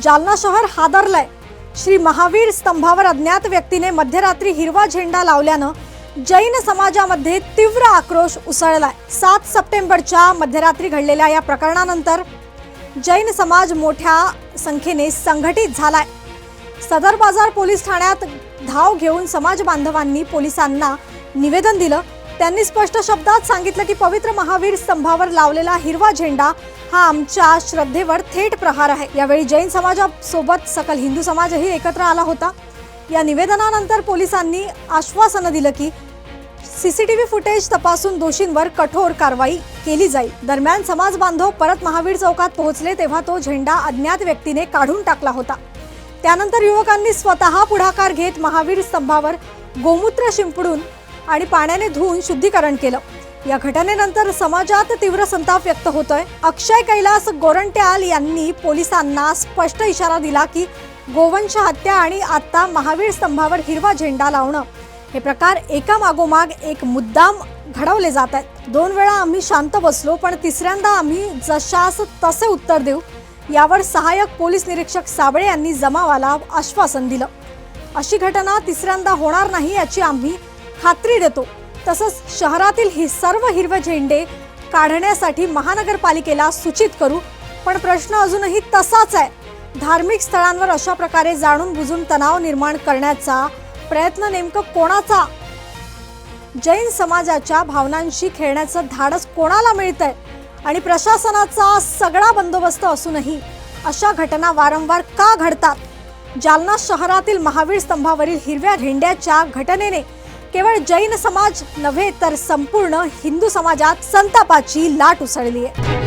जालना शहर हादरलंय. श्री महावीर स्तंभावर अज्ञात व्यक्तीने मध्यरात्री हिरवा झेंडा लावल्यानं जैन समाजामध्ये तीव्र आक्रोश उसळलाय. सात सप्टेंबरच्या मध्यरात्री घडलेल्या या प्रकरणानंतर जैन समाज मोठ्या संख्येने संघटित झालाय. सदर बाजार पोलीस ठाण्यात धाव घेऊन समाज बांधवांनी पोलिसांना निवेदन दिलं. त्यांनी स्पष्ट शब्दात सांगितलं की पवित्र महावीर स्तंभावर लावलेला हिरवा झेंडा हा आमच्या श्रद्धेवर थेट प्रहार आहे. यावेळी जैन समाजासोबत सकल हिंदू समाजही एकत्र आला होता. या निवेदनानंतर पोलिसांनी आश्वासनं दिलं की सीसीटीव्ही फुटेज तपासून दोषींवर कठोर कारवाई केली जाईल. दरम्यान समाज बांधव परत महावीर चौकात पोहोचले तेव्हा तो झेंडा अज्ञात व्यक्तीने काढून टाकला होता. त्यानंतर युवकांनी स्वतः पुढाकार घेत महावीर स्तंभावर गोमूत्र शिंपडून आणि पाण्याने धुवून शुद्धीकरण केलं. या घटनेनंतर समाजात तीव्र संताप व्यक्त होतोय. अक्षय कैलास गोरंट्याल यांनी पोलिसांना स्पष्ट इशारा दिला की गोवंश हत्या आणि आता महावीर स्तंभावर हिरवा झेंडा लावणं हे प्रकार एका मागोमाग एक मुद्दाम घडवले जात आहेत. दोन वेळा आम्ही शांत बसलो पण तिसऱ्यांदा आम्ही जशास तसे उत्तर देऊ यावर सहाय्यक पोलीस निरीक्षक साबळे यांनी जमावाला आश्वासन दिलं. अशी घटना तिसऱ्यांदा होणार नाही याची आम्ही खात्री देतो. तसंच शहरातील ही सर्व हिरवे झेंडे काढण्यासाठी महानगरपालिकेला सूचित करू. पण प्रश्न अजूनही तसाच आहे. धार्मिक स्थळांवर अशा प्रकारे जाणून बुजून तणाव निर्माण करण्याचा प्रयत्न नेमकं कोणाचा? जैन समाजाच्या भावनांशी खेळण्याचं धाडस कोणाला मिळतंय? आणि प्रशासनाचा सगळा बंदोबस्त असूनही अशा घटना वारंवार का घडतात? जालना शहरातील महावीर स्तंभावरील हिरव्या झेंड्याच्या घटनेने केवळ जैन समाज नव्हे तर संपूर्ण हिंदू समाजात संतापाची लाट उसळली आहे.